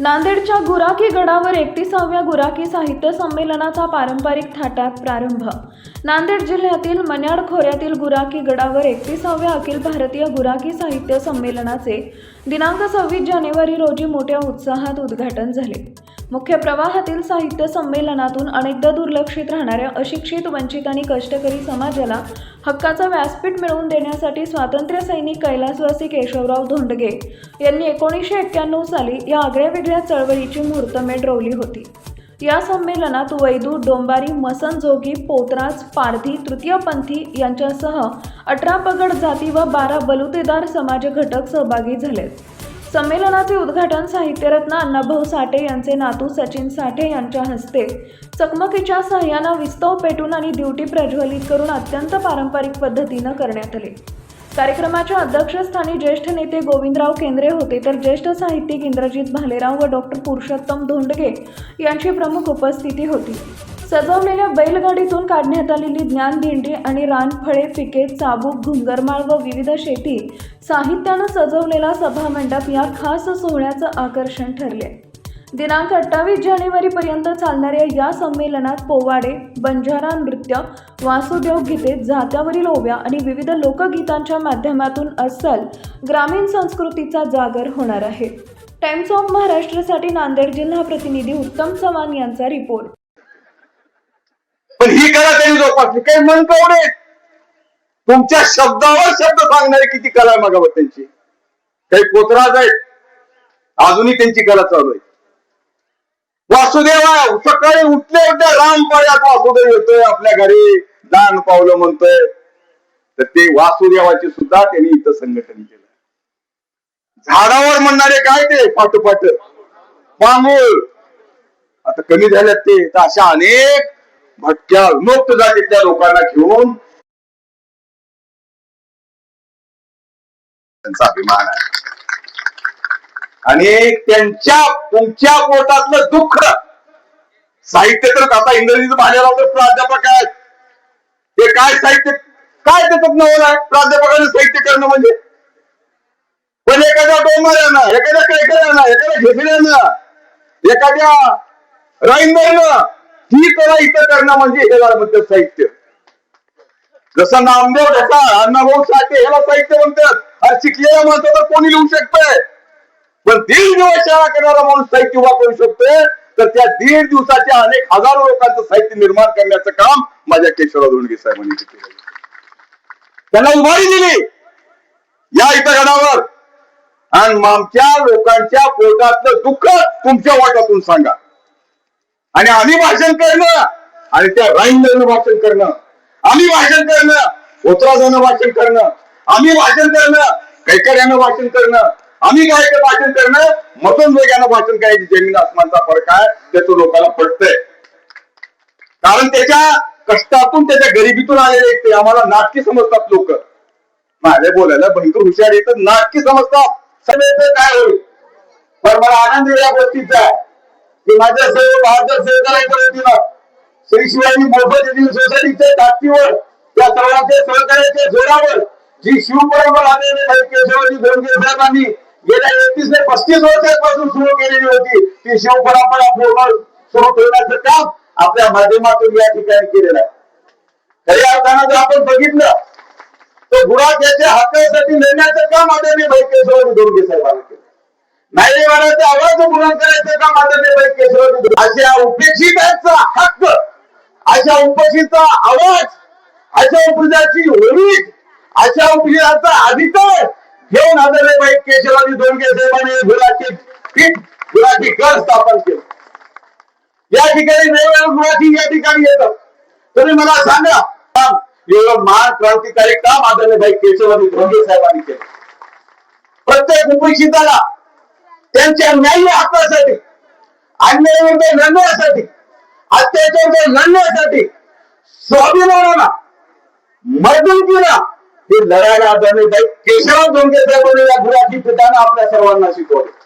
नांदेडच्या गुराकी गडावर एकतीसाव्या गुराकी साहित्य संमेलनाचा पारंपरिक थाटात प्रारंभ. नांदेड जिल्ह्यातील मन्याड खोऱ्यातील गुराकी गडावर एकतीसाव्या अखिल भारतीय गुराकी साहित्य संमेलनाचे दिनांक सव्वीस जानेवारी रोजी मोठ्या उत्साहात उद्घाटन झाले. मुख्य प्रवाहातील साहित्य संमेलनातून अनेकदा दुर्लक्षित राहणाऱ्या अशिक्षित वंचित आणि कष्टकरी समाजाला हक्काचं व्यासपीठ मिळवून देण्यासाठी स्वातंत्र्य सैनिक कैलासवासी केशवराव धोंडगे यांनी एकोणीसशे एक्क्याण्णव साली या आगळ्यावेगळ्या चळवळीची मुहूर्तमेढ रोवली होती. या संमेलनात वैदू डोंबारी मसन जोगी पोतराज पारधी तृतीयपंथी यांच्यासह अठरा पगड जाती व बारा बलुतेदार समाज घटक सहभागी झालेत. संमेलनाचे उद्घाटन साहित्यरत्न अण्णाभाऊ साठे यांचे नातू सचिन साठे यांच्या हस्ते. चकमकीच्या सहाय्यानं विस्तव पेटून आणि ड्युटी प्रज्वलित करून अत्यंत पारंपरिक पद्धतीनं करण्यात आले. कार्यक्रमाच्या अध्यक्षस्थानी ज्येष्ठ नेते गोविंदराव केंद्रे होते. तर ज्येष्ठ साहित्यिक इंद्रजित भालेराव व डॉक्टर पुरुषोत्तम धोंडगे यांची प्रमुख उपस्थिती होती. सजवलेल्या बैलगाडीतून काढण्यात आलेली ज्ञानदिंडी आणि रानफळे पिके चाबूक घुंगरमाळ व विविध शेती साहित्यानं सजवलेला सभामंडप या खास सोहळ्याचं आकर्षण ठरले दिनांक अठ्ठावीस जानेवारीपर्यंत चालणाऱ्या या संमेलनात पोवाडे बंजारा नृत्य वासुदेव गीते जात्यावरील ओव्या आणि विविध लोकगीतांच्या माध्यमातून अस्सल ग्रामीण संस्कृतीचा जागर होणार आहे. टाइम्स ऑफ महाराष्ट्रासाठी नांदेड जिल्हा प्रतिनिधी उत्तम चव्हाण यांचा रिपोर्ट. पण ही कला त्यांनी जोपासली. काही मन कवडे तुमच्या शब्दावर शब्द सांगणारे किती कला आहे मागावर त्यांची. काही पोतराज आहेत. अजूनही त्यांची कला चालू आहे. वासुदेवा सकाळी उठले उठले रामपाळ्यात वासुदेव येतोय आपल्या घरी. दान पावलं म्हणतोय. तर ते वासुदेवाचे सुद्धा त्यांनी इथं संघटन केलं. झाडावर म्हणणारे काय ते? पाठोपाठ पांगुळ आता कमी झाल्यात ते. तर अशा अनेक भटक्या विमुक्त जातीतल्या लोकांना घेऊन त्यांचा अभिमान आहे. आणि त्यांच्या तुमच्या पोटातलं दुःख. साहित्य तर आता इंग्रजीचं भालेराव होतं प्राध्यापक आहेत. ते काय साहित्य काय त्याचं नवल आहे? प्राध्यापकाने साहित्य करणं म्हणजे? पण एखाद्या डोंगऱ्यानं एखाद्या कैकऱ्यानं एखाद्या घेसऱ्यानं एखाद्या राईंदरनं ही कला इथं करणं म्हणजे हे झालं म्हणतात साहित्य. जसं नामदेव ढसा अण्णाभाऊ साठे ह्याला साहित्य म्हणतात. आणि शिकलेल्या माणसं तर कोणी लिहू शकतंय? पण दीड दिवस शाळा करणारा माणूस साहित्य उभा करू शकतो तर त्या दीड दिवसाच्या अनेक हजारो लोकांचं साहित्य निर्माण करण्याचं काम माझ्या केशवराव धोंडगे साहेबांनी केलं. त्यांना उभारी दिली. या इथं आणि आमच्या लोकांच्या पोटातलं दुःख तुमच्या वाटातून सांगा. आणि आम्ही भाषण करणं आणि त्या राईंदरनं भाषण करणं. आम्ही भाषण करणं ओत्राजानं भाषण करणं. आम्ही भाषण करणं कैकऱ्यानं भाषण करणं. आम्ही काय वाचन करणं मतून वेगानं भाषण करायचं जमीन आसमानचा फरक आहे त्याचं लोकांना पडतंय कारण त्याच्या कष्टातून त्याच्या गरिबीतून आलेले ते आम्हाला नाटकी समजतात लोक. माझ्या बोलायला भयंकर हुशार येतात नाटकी समजतात. सगळं काय होईल? पण मला आनंद या गोष्टीचा. आहे की माझ्या सेव भारतात सहकार्याच्या वतीनं श्री शिवाजी मोफत एज्युकेशन सोसायटीच्या ताकदीवर त्या सर्वांच्या सहकार्याच्या जोरावर जी शिवपरंपरा आलेली केशवजी धोंडगे साहेबांनी गेल्या एकतीस ते पस्तीस वर्षांपासून सुरू केलेली होती ती शिवपरंपरा पूर्ण सुरू ठेवण्याचं काम आपल्या माध्यमातून या ठिकाणी केलेलं आहे. खऱ्या अर्थानं जर आपण बघितलं तर गुराख्याच्या हक्कासाठी लढण्याचं काम आदरणीय भाई केशवजी धोंडगे साहेबांनी केलं. नाही म्हणायचं आवाज पूर्ण करायचं काम आदरणीय भाई केशवजी अशा उपेक्षितांचा हक्क अशा उपेक्षितचा आवाज अशा उपजाची होळी अशा उपजाचा अधिकार घेऊन आदरणीय भाई केशवजी धोंडगे साहेबांनी गुराखी पीठ गुराखी कर स्थापन केलं. या ठिकाणी वेगवेगळ्या गुराखी या ठिकाणी येतात. तुम्ही मला सांगा एवढं महान क्रांतिकारी काम आदरणीय भाई केशवजी धोंडगे साहेबांनी केलं. प्रत्येक उपेक्षिताला त्यांच्या न्याय्य हक्कासाठी अन्यायाविरुद्ध लढण्यासाठी अत्याचार लढण्यासाठी स्वाभिमानाला मजबुतीला ते लढायला आदरणीय भाई केशव धोंडगे साहेबांनी या गुराची पिताना आपल्या सर्वांना शिकवले.